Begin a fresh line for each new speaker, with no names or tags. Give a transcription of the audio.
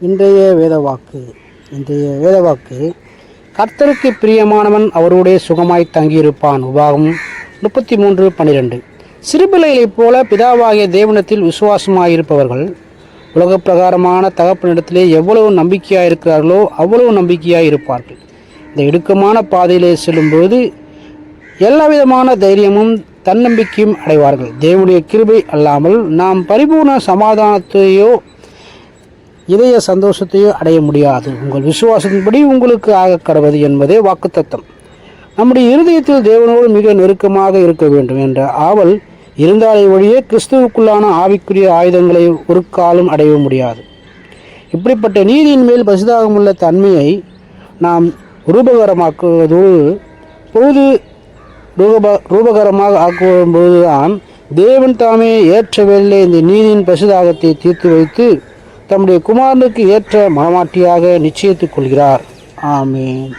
இன்றைய வேதவாக்கு இன்றைய வேதவாக்கு கர்த்தருக்கு பிரியமானவன் அவருடைய சுகமாய் தங்கியிருப்பான். உபாகம் முப்பத்தி மூன்று பன்னிரெண்டு. சிறுபிள்ளைகளைப் போல பிதாவாகிய தேவனத்தில் விசுவாசமாயிருப்பவர்கள் உலக பிரகாரமான தகப்பனிடத்திலே எவ்வளவு நம்பிக்கையாக இருக்கிறார்களோ அவ்வளவு நம்பிக்கையாக இருப்பார்கள் இந்த இடுக்கமான பாதையிலே செல்லும்போது எல்லா விதமான தைரியமும் தன்னம்பிக்கையும் அடைவார்கள். தேவனுடைய கிருபை அல்லாமல் நாம் பரிபூர்ண சமாதானத்தையோ இதய சந்தோஷத்தையும் அடைய முடியாது. உங்கள் விசுவாசத்தின்படி உங்களுக்கு ஆக கடவது என்பதே வாக்குத்தத்தம். நம்முடைய இருதயத்தில் தேவனோடு மிக நெருக்கமாக இருக்க வேண்டும் என்ற ஆவல் இருந்தாலே வழியே கிறிஸ்துவுக்குள்ளான ஆவிக்குரிய ஆயுதங்களை ஒரு காலம் அடைய முடியாது. இப்படிப்பட்ட நீதியின் மேல் பசிதாகமுள்ள தன்மையை நாம் ரூபகரமாக்குவதோடு பொழுது ரூப ரூபகரமாக ஆக்கும்போதுதான் தேவன் தாமே ஏற்ற இந்த நீதியின் பசுதாகத்தை தீர்த்து வைத்து தம்முடைய குமாரனுக்கு ஏற்ற மனமாட்டியாக நிச்சயித்துக் கொள்கிறார். ஆமீன்.